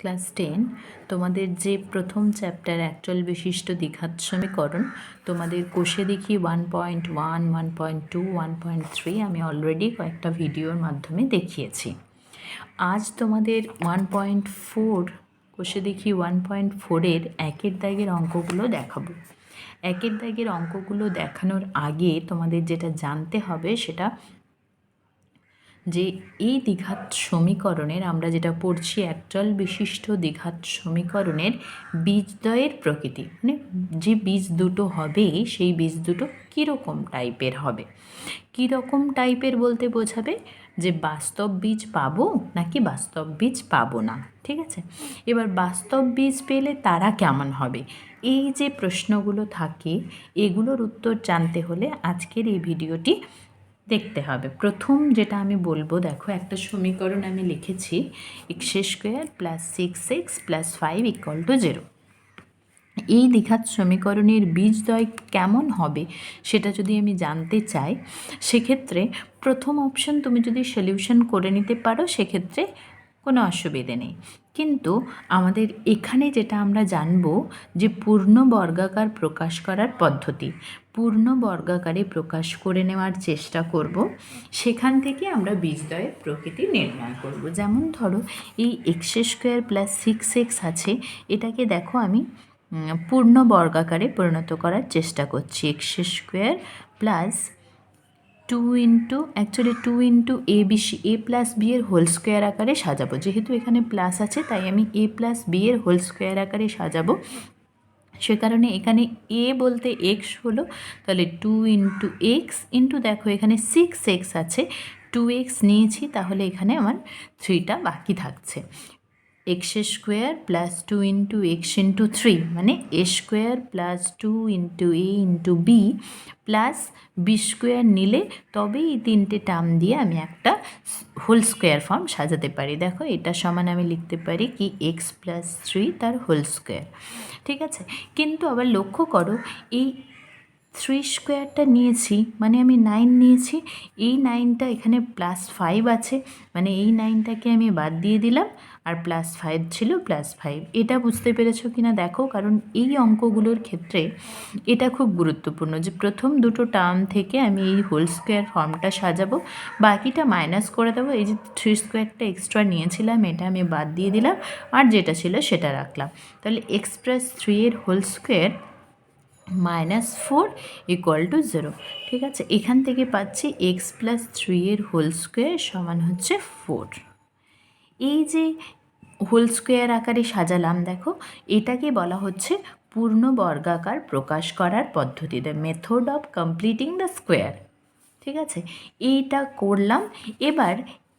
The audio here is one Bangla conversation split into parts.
ক্লাস টেন, তোমাদের যে প্রথম চ্যাপ্টার অ্যাকচুয়াল বিশিষ্ট দ্বিঘাত সমীকরণ তোমাদের কোষে দেখি one point one one point two one point three আমি অলরেডি কয়েকটা ভিডিওর মাধ্যমে দেখিয়েছি। আজ তোমাদের ওয়ান পয়েন্ট ফোর কোষে দেখি ওয়ান পয়েন্ট ফোরের একের দাগের অঙ্কগুলো দেখাবো। একের দাগের অঙ্কগুলো দেখানোর আগে তোমাদের যেটা জানতে হবে সেটা যে এই দ্বিঘাত সমীকরণের আমরা যেটা পড়ছি একচল বিশিষ্ট দ্বিঘাত সমীকরণের বীজদ্বয়ের প্রকৃতি। মানে যে বীজ দুটো হবে, সেই বীজ দুটো কীরকম টাইপের হবে? কীরকম টাইপের বলতে বোঝাবে যে বাস্তব বীজ পাবো নাকি বাস্তব বীজ পাবো না? ঠিক আছে? এবার বাস্তব বীজ পেলে তারা কেমন হবে? এই যে প্রশ্নগুলো থাকে, এগুলোর উত্তর জানতে হলে আজকের এই ভিডিওটি দেখতে হবে। প্রথম যেটা আমি বলব, দেখো একটা সমীকরণ আমি লিখেছি x square plus six x plus five equal to zero এই দ্বিঘাত সমীকরণের বীজদ্বয় কেমন হবে সেটা যদি আমি জানতে চাই, সেক্ষেত্রে প্রথম অপশন তুমি যদি সলিউশন করে নিতে পারো, সেক্ষেত্রে কোনো অসুবিধে নেই। কিন্তু আমাদের এখানে যেটা আমরা জানব যে পূর্ণ বর্গাকার প্রকাশ করার পদ্ধতি। পূর্ণ বর্গাকারে প্রকাশ করে নেওয়ার চেষ্টা করব। সেখান থেকে আমরা বীজদ্বয়ের প্রকৃতি নির্ণয় করব। যেমন ধরো, এই x square plus six x আছে, এটাকে দেখো আমি পূর্ণ বর্গাকারে পরিণত করার চেষ্টা করছি। X square plus two into actually two into a b a plus b এর হোল স্কোয়ার আকারে সাজাবো। যেহেতু এখানে প্লাস আছে, তাই আমি এ প্লাস বি এর হোল স্কোয়ার আকারে সাজাবো। সে কারণে এখানে এ বলতে এক্স হলো, তাহলে টু ইন্টু এক্স ইন্টু দেখো এখানে সিক্স এক্স আছে। টু এক্স নিয়েছি, তাহলে এখানে আমার থ্রিটা বাকি থাকছে। X square plus two into x into three মানে a square plus two into a into b plus b square নিলে তবেই এই তিনটে টার্ম দিয়ে আমি একটা হোল স্কোয়ার ফর্ম সাজাতে পারি। দেখো, এটা সমান আমি লিখতে পারি কি এক্স প্লাস থ্রি তার হোল স্কোয়ার ঠিক আছে? কিন্তু আবার লক্ষ্য করো, এই থ্রি স্কোয়ারটা নিয়েছি মানে আমি নাইন নিয়েছি, এই নাইনটা এখানে প্লাস ফাইভ আছে মানে এই নাইনটাকে আমি বাদ দিয়ে দিলাম। আর প্লাস ফাইভ ছিল প্লাস ফাইভ এটা বুঝতে পেরেছ কি না দেখো, কারণ এই অঙ্কগুলোর ক্ষেত্রে এটা খুব গুরুত্বপূর্ণ যে প্রথম দুটো টার্ম থেকে আমি এই হোল স্কোয়ার ফর্মটা সাজাবো, বাকিটা মাইনাস করে দেবো। এই যে থ্রি স্কোয়ারটা এক্সট্রা নিয়েছিলাম, এটা আমি বাদ দিয়ে দিলাম, আর যেটা ছিল সেটা রাখলাম। তাহলে এক্সপ্রেস থ্রি এর whole square minus four equal to zero ঠিক আছে? এখান থেকে পাচ্ছি এক্স প্লাস থ্রি এর হোল স্কোয়ার সমান হচ্ছে ফোর এই যে হোল স্কোয়ার আকারে সাজালাম, দেখো। এটাকে বলা হচ্ছে পূর্ণ বর্গাকার প্রকাশ করার পদ্ধতি the method of completing the square ঠিক আছে? এইটা করলাম। এবার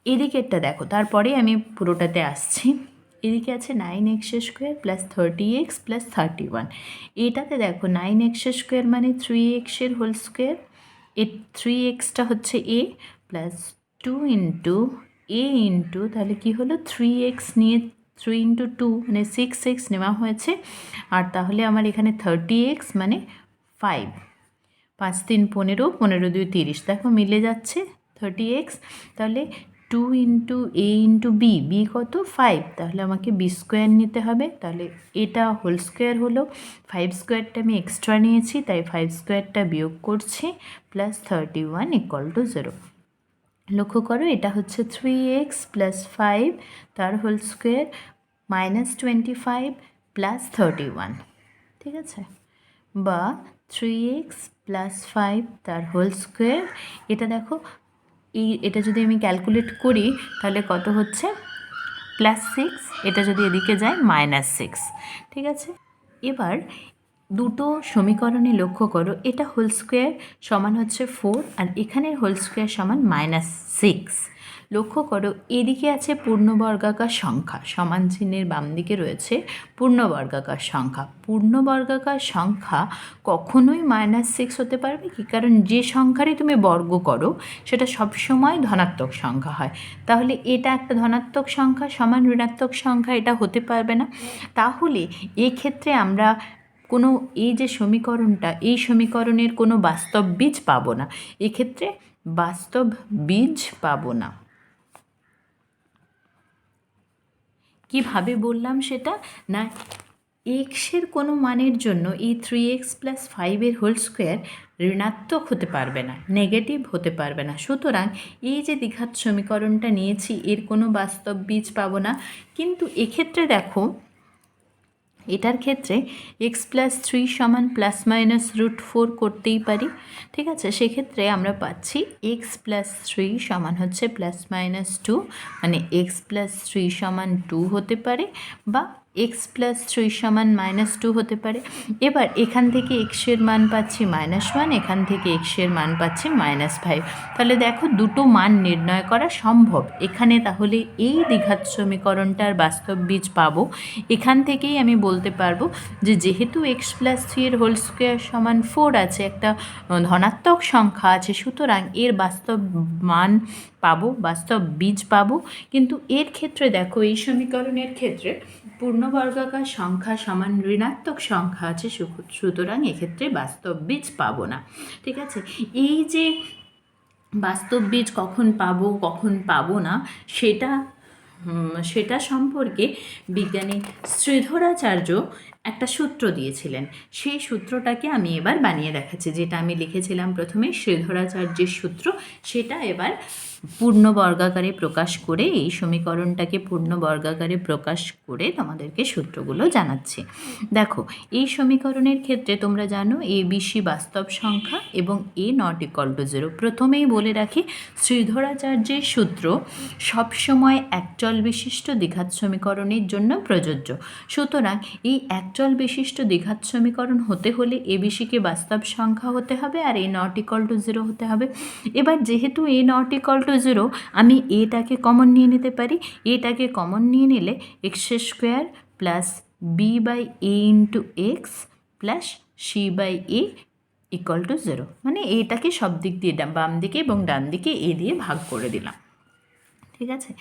এদিকেরটা দেখো, তারপরে আমি পুরোটাতে আসছি। এদিকে আছে nine x square plus thirty x plus thirty one এটাতে দেখো নাইন এক্স স্কোয়ার মানে থ্রি এক্সের হোল স্কোয়ার এ থ্রি এক্সটা হচ্ছে a plus two into a into তাহলে কি হলো? থ্রি এক্স নিয়ে থ্রি ইন্টু টু মানে সিক্স এক্স নেওয়া হয়েছে। আর তাহলে আমার এখানে থার্টি এক্স মানে ফাইভ পাঁচ তিন পনেরো পনেরো দুই তিরিশ। দেখো, মিলে যাচ্ছে থার্টি এক্স তাহলে two into a into b b কত? ফাইভ তাহলে আমাকে বি স্কোয়ার নিতে হবে। তাহলে এটা হোল স্কোয়ার হলো। ফাইভ স্কোয়ারটা আমি এক্সট্রা নিয়েছি, তাই ফাইভ স্কোয়ারটা বিয়োগ করছি plus thirty one equal to zero লক্ষ্য করো, এটা হচ্ছে থ্রি এক্স প্লাস ফাইভ তার whole square minus twenty five plus thirty one ঠিক আছে? বা থ্রি এক্স প্লাস ফাইভ তার হোল স্কোয়ার এটা দেখো, এই, এটা যদি আমি ক্যালকুলেট করি, তাহলে কত হচ্ছে? প্লাস সিক্স এটা যদি এদিকে যায় মাইনাস সিক্স ঠিক আছে? এবার দুটো সমীকরণে লক্ষ্য করো, এটা হোল স্কোয়ার সমান হচ্ছে ফোর আর এখানের হোল স্কোয়ার সমান মাইনাস সিক্স লক্ষ্য করো, এদিকে আছে পূর্ণবর্গাকার সংখ্যা, সমান চিহ্নের বাম দিকে রয়েছে পূর্ণবর্গাকার সংখ্যা। পূর্ণবর্গাকার সংখ্যা কখনোই মাইনাস সিক্স হতে পারবে কি? কারণ যে সংখ্যারই তুমি বর্গ করো, সেটা সবসময় ধনাত্মক সংখ্যা হয়। তাহলে এটা একটা ধনাত্মক সংখ্যা, সমান ঋণাত্মক সংখ্যা, এটা হতে পারবে না। তাহলে এক্ষেত্রে আমরা কোনো, এই যে সমীকরণটা, এই সমীকরণের কোনো বাস্তব বীজ পাবো না। এক্ষেত্রে বাস্তব বীজ পাবো না। কীভাবে বললাম সেটা? না এক্সের কোনো মানের জন্য এই থ্রি এক্স প্লাস ফাইভের হোল স্কোয়ার ঋণাত্মক হতে পারবে না নেগেটিভ হতে পারবে না। সুতরাং এই যে দ্বিঘাত সমীকরণটা নিয়েছি, এর কোনো বাস্তব বীজ পাবো না। কিন্তু এক্ষেত্রে দেখো এটার ক্ষেত্রে এক্স প্লাস থ্রি সমান প্লাস মাইনাস রুট ফোর করতেই পারি, ঠিক আছে? সেক্ষেত্রে আমরা পাচ্ছি এক্স প্লাস থ্রি সমান হচ্ছে প্লাস মাইনাস টু মানে এক্স প্লাস থ্রি সমান টু হতে পারে বা এক্স প্লাস থ্রি সমান মাইনাস টু হতে পারে। এবার এখান থেকে এক্সের মান পাচ্ছি মাইনাস ওয়ান এখান থেকে এক্সের মান পাচ্ছি মাইনাস ফাইভ তাহলে দেখো দুটো মান নির্ণয় করা সম্ভব। এখানে তাহলে এই দ্বিঘাত সমীকরণটার বাস্তব বীজ পাবো। এখান থেকেই আমি বলতে পারব যে যেহেতু এক্স প্লাস থ্রি এর হোল স্কোয়ার সমান ফোর আছে, একটা ধনাত্মক সংখ্যা আছে, সুতরাং এর বাস্তব মান পাবো, বাস্তব বীজ পাবো। কিন্তু এর ক্ষেত্রে দেখো এই সমীকরণের ক্ষেত্রে পূর্ণবর্গাকার সংখ্যা সমান ঋণাত্মক সংখ্যা আছে সুতরাং এক্ষেত্রে বাস্তব বীজ পাবো না। ঠিক আছে? এই যে বাস্তব বীজ কখন পাবো কখন পাবো না, সেটা সেটা সম্পর্কে বিজ্ঞানী শ্রীধরাচার্য একটা সূত্র দিয়েছিলেন। সেই সূত্রটাকে আমি এবার বানিয়ে দেখাচ্ছি, যেটা আমি লিখেছিলাম প্রথমে, শ্রীধরাচার্যের সূত্র। সেটা এবার পূর্ণ বর্গাকারে প্রকাশ করে, এই সমীকরণটাকে পূর্ণ বর্গাকারে প্রকাশ করে তোমাদেরকে সূত্রগুলো জানাচ্ছি। দেখো, এই সমীকরণের ক্ষেত্রে তোমরা জানো এ বিসি বাস্তব সংখ্যা এবং a not equal to zero প্রথমেই বলে রাখি, শ্রীধরাচার্যের সূত্র সবসময় একচল বিশিষ্ট দ্বিঘাত সমীকরণের জন্য প্রযোজ্য। সুতরাং এই একচল বিশিষ্ট দ্বিঘাত সমীকরণ হতে হলে এ বিসিকে বাস্তব সংখ্যা হতে হবে আর a not equal to zero হতে হবে। এবার যেহেতু এ নট ইকল জিরো আমি এটাকে কমন নিয়ে নিতে পারি। এটাকে কমন নিয়ে নিলে x square plus b by a into x plus c by a equal to zero মানে এটাকে সব দিক দিয়ে বাম দিকে এবং ডান দিকে এ দিয়ে ভাগ করে দিলাম। ঠিক আছে?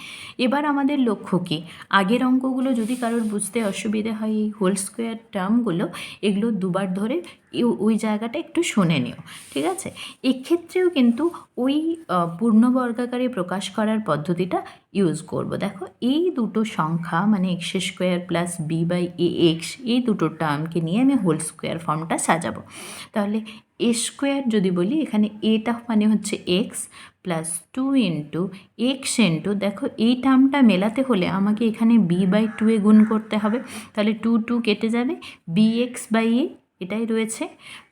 এবার আমাদের লক্ষ্য কী? আগের অঙ্কগুলো যদি কারোর বুঝতে অসুবিধে হয়, এই হোল স্কোয়ার টার্মগুলো এগুলো দুবার ধরে ওই জায়গাটা একটু শুনে নিও, ঠিক আছে? এক্ষেত্রেও কিন্তু ওই পূর্ণবর্গাকারে প্রকাশ করার পদ্ধতিটা ইউজ করব। দেখো, এই দুটো সংখ্যা মানে x square plus b by a x এই দুটো টার্মকে নিয়ে আমি হোল স্কোয়ার ফর্মটা সাজাবো। তাহলে এ স্কোয়ার যদি বলি, এখানে এটা মানে হচ্ছে x plus two into x into দেখো এই টার্মটা মেলাতে হলে আমাকে এখানে বি বাই টু এ গুণ করতে হবে। তাহলে টু টু কেটে যাবে। বি এক্স বাই এ এটাই রয়েছে।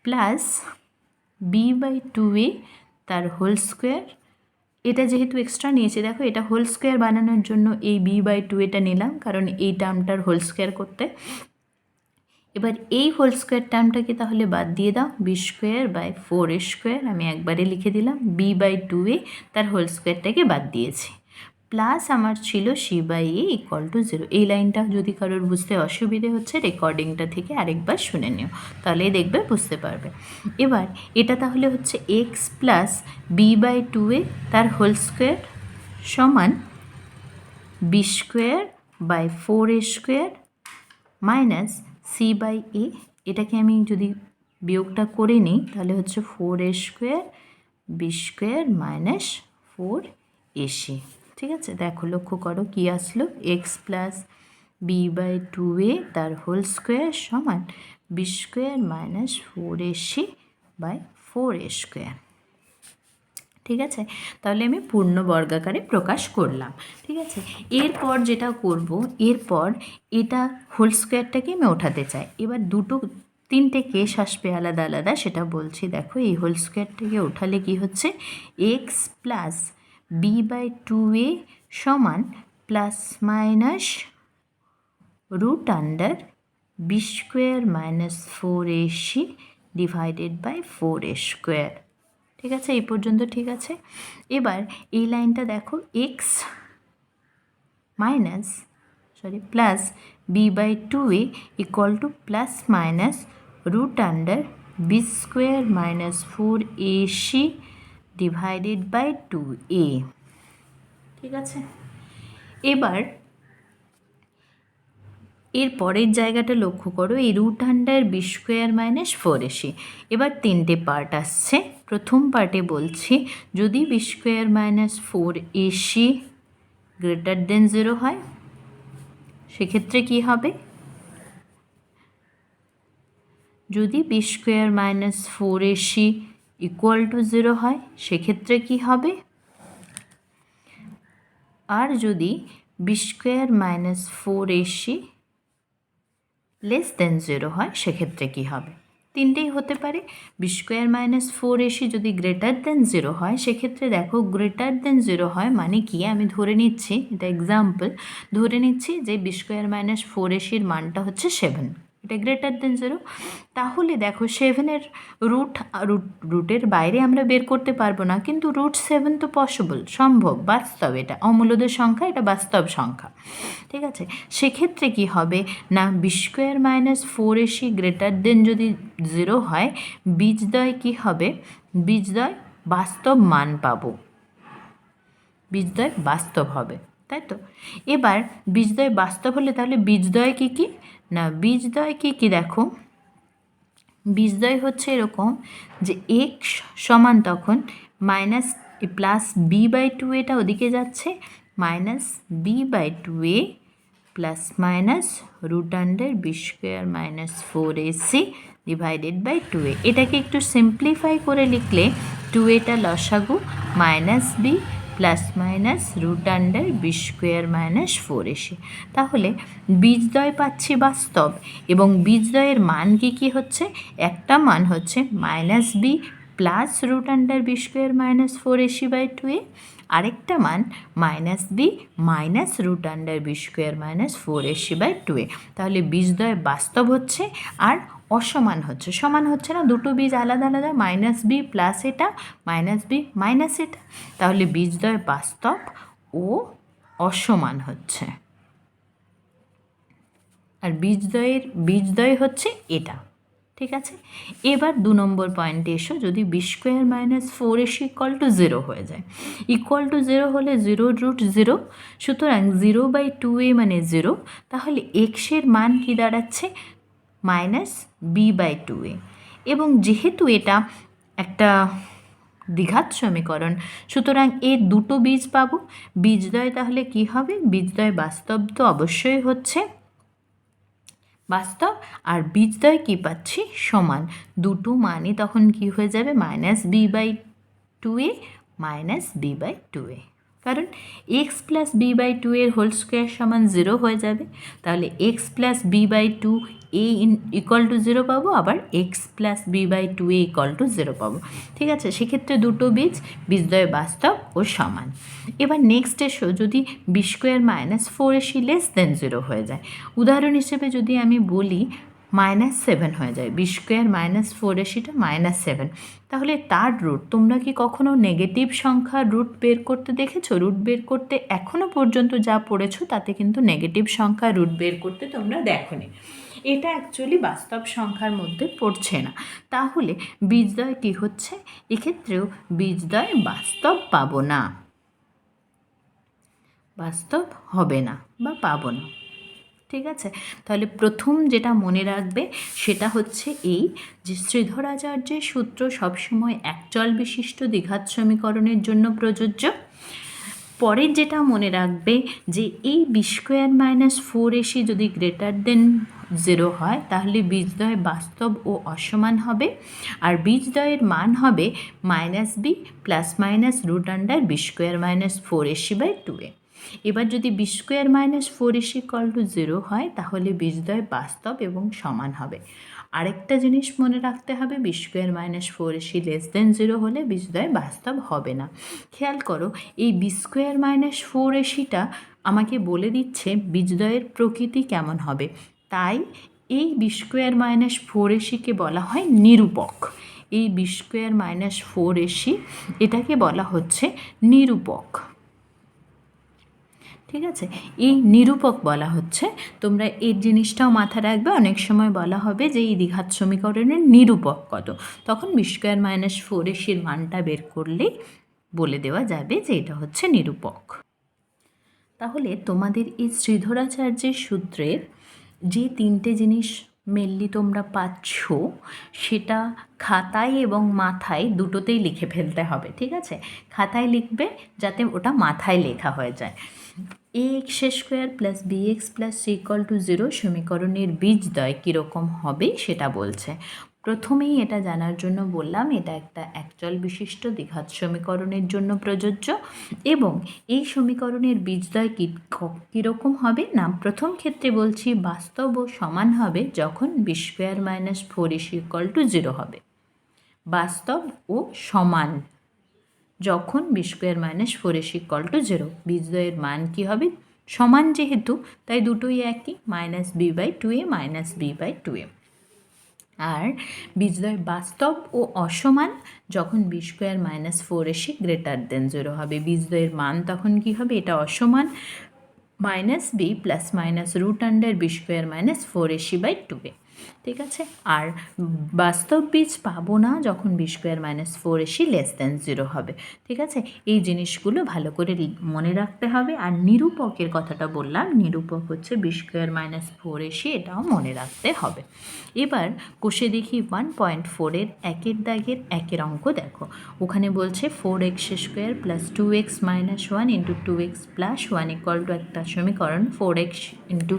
Plus b by two a তার হোল স্কোয়ার এটা যেহেতু এক্সট্রা নিয়েছি, দেখো এটা হোল স্কোয়ার বানানোর জন্য এই বি বাই টু এটা নিলাম, কারণ এই টার্মটার হোল স্কোয়ার করতে। এবার এই হোল স্কোয়ার টার্মটাকে তাহলে বাদ দিয়ে দাও b square by four square আমি একবারে লিখে দিলাম বি বাই টু এ তার হোল স্কোয়ারটাকে বাদ দিয়েছি। প্লাস আমার ছিল c by a equal to zero এই লাইনটা যদি কারোর বুঝতে অসুবিধে হচ্ছে রেকর্ডিংটা থেকে আরেকবার শুনে নিও, তাহলেই দেখবে বুঝতে পারবে। এবার এটা তাহলে হচ্ছে x plus b by two a তার হোল স্কোয়ার সমান b square by four a square minus c by a এটাকে আমি যদি বিয়োগটা করে নিই, তাহলে হচ্ছে four a square b square minus four a c ঠিক আছে? দেখো, লক্ষ্য করো কি আসলো। X plus b by two a তার হোল স্কোয়ার সমান b square minus four a c by four a square ঠিক আছে? তাহলে আমি পূর্ণ বর্গাকারে প্রকাশ করলাম, ঠিক আছে? এরপর যেটা করব, এরপর এটা হোল স্কোয়ারটাকে আমি ওঠাতে চাই। এবার দুটো, তিনটে কেস আসবে আলাদা আলাদা, সেটা বলছি। দেখো, এই হোল স্কোয়ারটাকে ওঠালে কি হচ্ছে? X plus b by two a সমান plus minus root under b square minus four a c divided by four a square ঠিক আছে? এই পর্যন্ত ঠিক আছে? এবার এই লাইনটা দেখো x minus sorry plus b by two a equal to plus minus root under b square minus four a c divided by two a ঠিক আছে? এবার এর পরের জায়গাটা লক্ষ্য করো, এই root under b square minus four a c এবার তিনটে পার্ট আসছে। প্রথম পার্টে বলছি, যদি b square minus four a c greater than zero হয়, সেক্ষেত্রে কি হবে? যদি b square minus four a c equal to zero হয়, সেক্ষেত্রে কি হবে? আর যদি b square minus four a c less than zero হয়, সেক্ষেত্রে কি হবে? তিনটেই হতে পারে। B square minus four a c যদি গ্রেটার দেন জিরো হয়, সেক্ষেত্রে দেখো গ্রেটার দেন জিরো হয় মানে কি? আমি ধরে নিচ্ছি, এটা এক্সাম্পল ধরে নিচ্ছি যে বি স্কোয়ার মাইনাস ফোর এসির মানটা হচ্ছে সেভেন এটা গ্রেটার দেন জিরো তাহলে দেখো সেভেনের রুট রুট রুটের বাইরে আমরা বের করতে পারব না। কিন্তু রুট সেভেন তো পসিবল সম্ভব, বাস্তব এটা। অমূল্যদের সংখ্যা, এটা বাস্তব সংখ্যা। ঠিক আছে? সেক্ষেত্রে কি হবে? না b square minus four a c greater than যদি জিরো হয় বীজদয় কি হবে? বীজদয় বাস্তব মান পাবো। বীজদয় বাস্তব হবে, তাই তো? এবার বীজদয় বাস্তব হলে তাহলে বীজদয় কী কী? না বীজদয় কী কী দেখো? বীজদয় হচ্ছে এরকম যে এক্স সমান তখন minus plus b by two এটা ওদিকে যাচ্ছে minus b by two a plus minus root under b square minus four a c divided by two a এটাকে একটু সিম্পলিফাই করে লিখলে টু এটা লসাগু minus b plus minus root under b square minus four a c. তাহলে বীজদ্বয় পাচ্ছি বাস্তব এবং বীজদ্বয়ের মান কি কি হচ্ছে? একটা মান হচ্ছে minus b plus root under b square minus four a c by two a. আরেকটা মান minus b minus root under b square minus four a c by two a. তাহলে বীজদ্বয় বাস্তব হচ্ছে আর অসমান হচ্ছে। সমান হচ্ছে না, দুটো বীজ আলাদা আলাদা মাইনাস বি প্লাস এটা মাইনাস বি মাইনাস এটা তাহলে বীজদ্বয় বাস্তব ও অসমান হচ্ছে। আর বীজদ্বয়ের বীজদ্বয় হচ্ছে এটা ঠিক আছে? এবার দু নম্বর পয়েন্টে এসো, যদি b square minus four a c equal to zero হয়ে যায়। ইকুয়াল টু জিরো হলে জিরো রুট জিরো সুতরাং জিরো বাই টু এ মানে জিরো তাহলে এক্সের মান কি দাঁড়াচ্ছে? Minus b by two a এবং যেহেতু এটা একটা দ্বিঘাত সমীকরণ, সুতরাং এর দুটো বীজ পাবো। বীজদ্বয় তাহলে কি হবে? বীজদ্বয় বাস্তব তো অবশ্যই হচ্ছে। বাস্তব আর বীজদ্বয় কী পাচ্ছি? সমান। দুটো মানে তখন কি হয়ে যাবে? Minus b by two a minus b by two a কারণ x plus b by two এর হোল স্কোয়ার সমান জিরো হয়ে যাবে। তাহলে x plus b by two a in equal to zero পাবো, আবার x plus b by two a equal to zero পাবো। ঠিক আছে? সেক্ষেত্রে দুটো বীজ বীজদ্বয় বাস্তব ও সমান। এবার নেক্সট এসো যদি b square minus four a c less than zero হয়ে যায়। উদাহরণ হিসেবে যদি আমি বলি মাইনাস সেভেন হয়ে যায়। বি স্কোয়ার মাইনাস ফোর এসিটা মাইনাস সেভেন তাহলে তার রুট তোমরা কি কখনো নেগেটিভ সংখ্যার রুট বের করতে দেখেছ? রুট বের করতে এখনও পর্যন্ত যা পড়েছো, তাতে কিন্তু নেগেটিভ সংখ্যার রুট বের করতে তোমরা দেখোনি। এটা অ্যাকচুয়ালি বাস্তব সংখ্যার মধ্যে পড়ছে না। তাহলে বীজদয় কী হচ্ছে? এক্ষেত্রেও বীজদয় বাস্তব পাবো না। বাস্তব হবে না বা পাবো না। ঠিক আছে? তাহলে প্রথম যেটা মনে রাখবে সেটা হচ্ছে এই যে শ্রীধরাচার্যের সূত্র সবসময় একচল বিশিষ্ট দ্বিঘাত সমীকরণের জন্য প্রযোজ্য। পরের যেটা মনে রাখবে যে এই b square minus four a c যদি গ্রেটার দেন জিরো হয়, তাহলে বীজদ্বয় বাস্তব ও অসমান হবে। আর বীজদ্বয়ের মান হবে minus b plus minus root under b square minus four a c by two a. এবার যদি b square minus four call to zero হয়, তাহলে বীজদ্বয় বাস্তব এবং সমান হবে। আরেকটা জিনিস মনে রাখতে হবে b square minus four a c less than zero হলে বীজদ্বয় বাস্তব হবে না। খেয়াল করো, এই বি স্কোয়ার মাইনাস ফোর এসিটা আমাকে বলে দিচ্ছে বীজদ্বয়ের প্রকৃতি কেমন হবে। তাই এই বি স্কোয়ার মাইনাস ফোর এসিকে বলা হয় নিরূপক। এই b square minus four a c এটাকে বলা হচ্ছে নিরূপক। ঠিক আছে? এই নিরূপক বলা হচ্ছে। তোমরা এই জিনিসটাও মাথায় রাখবে, অনেক সময় বলা হবে যে এই দ্বিঘাত সমীকরণের নিরূপক কত। তখন বি স্কোয়ার মাইনাস ফোর এসির মানটা বের করলেই বলে দেওয়া যাবে যে এটা হচ্ছে নিরূপক। তাহলে তোমাদের এই শ্রীধরাচার্যের সূত্রের যে তিনটে জিনিস মেনলি তোমরা পাচ্ছ, সেটা খাতায় এবং মাথায় দুটোতেই লিখে ফেলতে হবে, ঠিক আছে? খাতায় লিখবে যাতে ওটা মাথায় লেখা হয়ে যায়। A x square plus b x plus c equal to zero সমীকরণের বীজদ্বয় কীরকম হবে সেটা বলছে। প্রথমেই এটা জানার জন্য বললাম, এটা একটা একচল বিশিষ্ট দ্বিঘাত সমীকরণের জন্য প্রযোজ্য এবং এই সমীকরণের বীজদ্বয় কী ক- কীরকম হবে? না, প্রথম ক্ষেত্রে বলছি বাস্তব ও সমান হবে যখন b square minus four a c equal to zero হবে। বাস্তব ও সমান যখন b square minus four a c equal to zero বীজদ্বয়ের মান কী হবে? সমান যেহেতু, তাই দুটোই একই minus b by two a minus b by two a আর বীজদ্বয় বাস্তব ও অসমান, যখন b square minus four a c greater than zero হবে। বীজদ্বয়ের মান তখন কি হবে? এটা অসমান minus b plus minus root under b square minus four a c by two a ঠিক আছে? আর বাস্তব বীজ পাবো না যখন b square minus four a c less than zero হবে। ঠিক আছে? এই জিনিসগুলো ভালো করে মনে রাখতে হবে। আর নিরূপকের কথাটা বললাম, নিরূপক হচ্ছে b square minus four a c এটাও মনে রাখতে হবে। এবার কোষে দেখি ওয়ান পয়েন্ট ফোরের একের দাগের একের অঙ্ক দেখো। ওখানে বলছে four x square plus two x minus one into two x plus one equal to একটা সমীকরণ four x into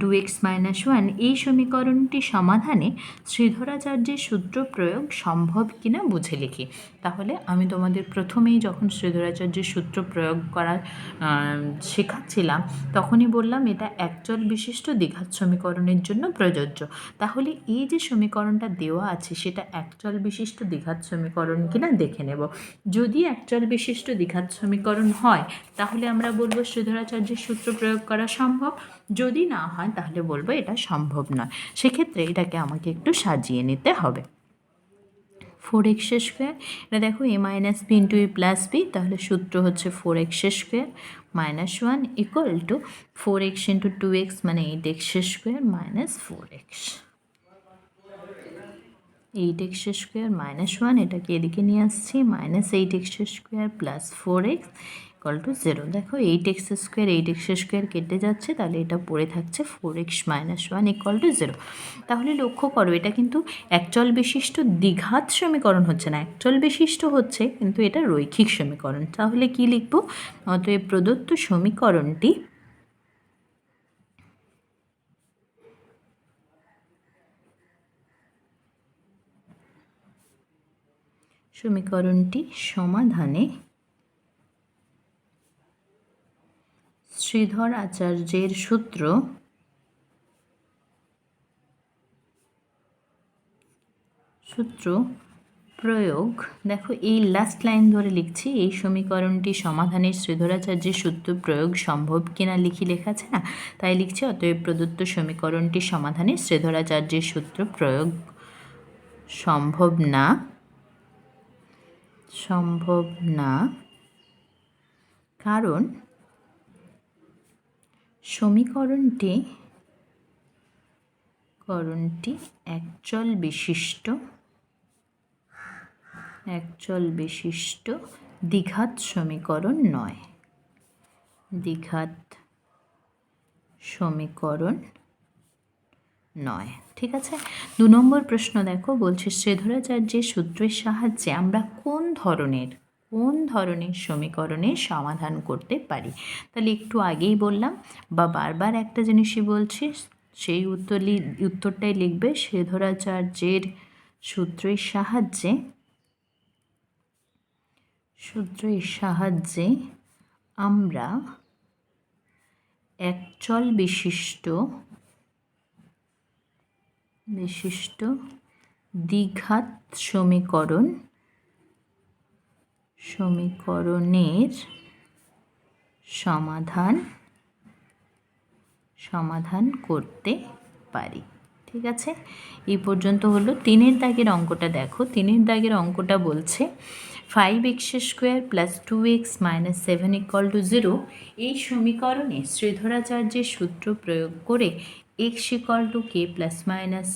two x minus one এই সমীকরণটি সমাধানে শ্রীধরাচার্যের সূত্র প্রয়োগ সম্ভব কিনা বুঝে লিখি। তাহলে আমি তোমাদের প্রথমেই যখন শ্রীধরাচার্যের সূত্র প্রয়োগ করার শেখাচ্ছিলাম, তখনই বললাম এটা একচল বিশিষ্ট দ্বিঘাত সমীকরণের জন্য প্রযোজ্য। তাহলে এই যে সমীকরণটা দেওয়া আছে সেটা একচল বিশিষ্ট দ্বিঘাত সমীকরণ কিনা দেখে নেব। যদি একচল বিশিষ্ট দ্বিঘাত সমীকরণ হয়, তাহলে আমরা বলব শ্রীধরাচার্যের সূত্র প্রয়োগ করা সম্ভব। যদি না হয়, তাহলে বলব এটা সম্ভব নয়। সেক্ষেত্রে এটাকে আমাকে একটু সাজিয়ে নিতে হবে। ফোর এক্স স্কোয়ার এটা দেখো a minus b into a plus b তাহলে সূত্র হচ্ছে four x square minus one equal to four x into two x মানে eight x square minus four x eight x square minus one এটাকে এদিকে নিয়ে আসছি minus eight x square plus four x equal to zero দেখো eight x square eight x square কেটে যাচ্ছে, তাহলে এটা পড়ে থাকছে four x minus one equal to zero তাহলে লক্ষ্য করো, এটা কিন্তু একচল বিশিষ্ট দ্বিঘাত সমীকরণ হচ্ছে না। একচল বিশিষ্ট হচ্ছে, কিন্তু এটা রৈখিক সমীকরণ। তাহলে কি লিখব? অতএব প্রদত্ত সমীকরণটি সমীকরণটি সমাধানে শ্রীধর আচার্যের সূত্র সূত্র প্রয়োগ। দেখো, এই লাস্ট লাইন ধরে লিখছি, এই সমীকরণটি সমাধানের শ্রীধরাচার্যের সূত্র প্রয়োগ সম্ভব কিনা লিখি লেখা আছে না? তাই লিখছি, অতএব প্রদত্ত সমীকরণটি সমাধানে শ্রীধরাচার্যের সূত্র প্রয়োগ সম্ভব না সম্ভব না। কারণ সমীকরণটি, করণটি একচল বিশিষ্ট একচল বিশিষ্ট দ্বিঘাত সমীকরণ নয়। দ্বিঘাত সমীকরণ নয়। ঠিক আছে? দু নম্বর প্রশ্ন দেখো, বলছে শ্রীধরাচার্যের সূত্রের সাহায্যে আমরা কোন ধরনের কোন ধরনের সমীকরণের সমাধান করতে পারি? তাহলে একটু আগেই বললাম, বা বারবার একটা জিনিসই বলছি, সেই উত্তর উত্তরটাই লিখবে শ্রীধরাচার্যের সূত্রের সাহায্যে সূত্রের সাহায্যে আমরা একচল বিশিষ্ট বিশিষ্ট দ্বিঘাত সমীকরণ সমীকরণের সমাধান সমাধান করতে পারি। ঠিক আছে? এই পর্যন্ত হলো। তিনের দাগের অঙ্কটা দেখো। তিনের দাগের অঙ্কটা বলছে five x square plus two x minus seven equal to zero এই সমীকরণে শ্রীধরাচার্যের সূত্র প্রয়োগ করে x equal to k plus minus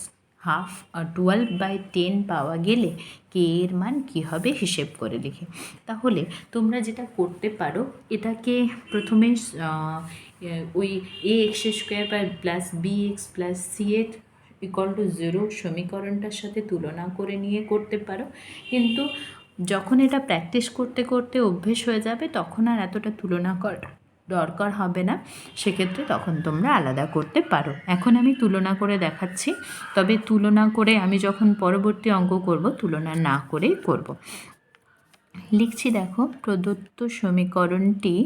half twelve by ten পাওয়া গেলে কে এর মান কী হবে হিসেব করে লিখে তাহলে তোমরা যেটা করতে পারো, এটাকে প্রথমে ওই a x square by plus b x plus c এর ইকাল টু জিরো সমীকরণটার সাথে তুলনা করে নিয়ে করতে পারো। কিন্তু যখন এটা প্র্যাকটিস করতে করতে অভ্যেস হয়ে যাবে, তখন আর এতটা তুলনা করা দরকার হবে না। সেক্ষেত্রে তখন তোমরা আলাদা করতে পারো। এখন আমি তুলনা করে দেখাচ্ছি। তবে তুলনা করে আমি যখন পরবর্তী অঙ্ক করব, তুলনা না করেই করব। লিখছি দেখো, প্রদত্ত সমীকরণটি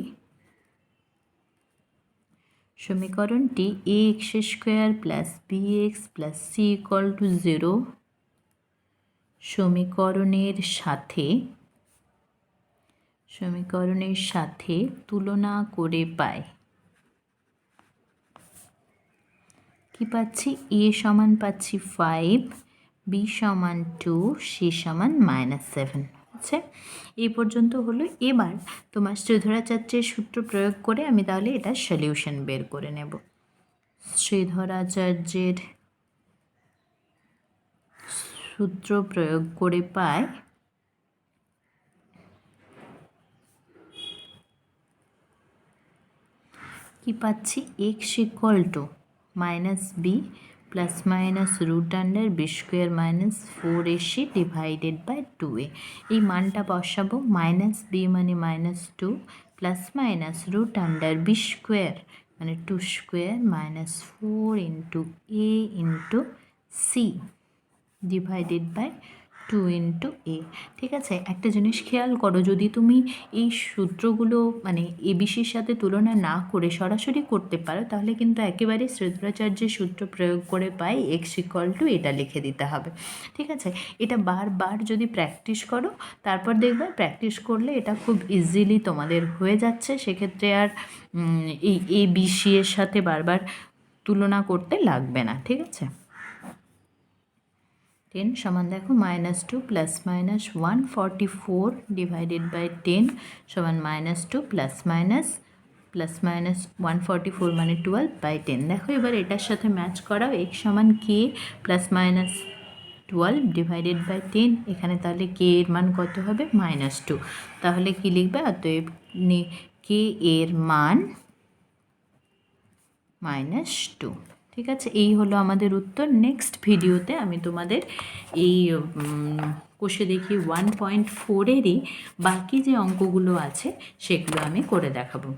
সমীকরণটি a x square plus b x plus c equal to zero সমীকরণের সাথে সমীকরণের সাথে তুলনা করে পায় কি পাচ্ছি? এ সমান পাচ্ছি ফাইভ বি সমান টু সি সমান মাইনাস সেভেন আচ্ছা এই পর্যন্ত হলো। এবার তোমার শ্রীধরাচার্যের সূত্র প্রয়োগ করে আমি তাহলে এটা সলিউশন বের করে নেব। শ্রীধরাচার্যের সূত্র প্রয়োগ করে পায় কি পাচ্ছি? X equal to minus b plus minus root under b square minus four a c divided by two a এই মানটা বসাবো মাইনাস বি মানে minus two plus minus root under b square মানে two square minus four into a into c divided by two into a. ঠিক আছে? একটা জিনিস খেয়াল করো, যদি তুমি এই সূত্রগুলো মানে এ বিসির সাথে তুলনা না করে সরাসরি করতে পারো, তাহলে কিন্তু একেবারে শ্রদ্ধাচার্যের সূত্র প্রয়োগ করে পাই এক্স ইকল টু এটা লিখে দিতে হবে। ঠিক আছে? এটা বারবার যদি প্র্যাকটিস করো, তারপর দেখবে প্র্যাকটিস করলে এটা খুব ইজিলি তোমাদের হয়ে যাচ্ছে। সেক্ষেত্রে আর এই এ বিসি এর সাথে বারবার তুলনা করতে লাগবে না। ঠিক আছে? টেন সমান দেখো minus two plus minus one forty four divided by ten সমান minus two plus minus plus minus one forty four মানে টুয়েলভ বাই টেন দেখো এবার এটার সাথে ম্যাচ করাও এক্স সমান k plus minus twelve divided by ten এখানে তাহলে কে এর মান কত হবে? মাইনাস টু তাহলে কি লিখবে? অতএব কে এর মান মাইনাস টু ঠিক আছে? এই হলো আমাদের উত্তর। নেক্সট ভিডিওতে আমি তোমাদের এই কষে দেখি ওয়ান পয়েন্ট ফোরেরই বাকি যে অঙ্কগুলো আছে, সেগুলো আমি করে দেখাবো।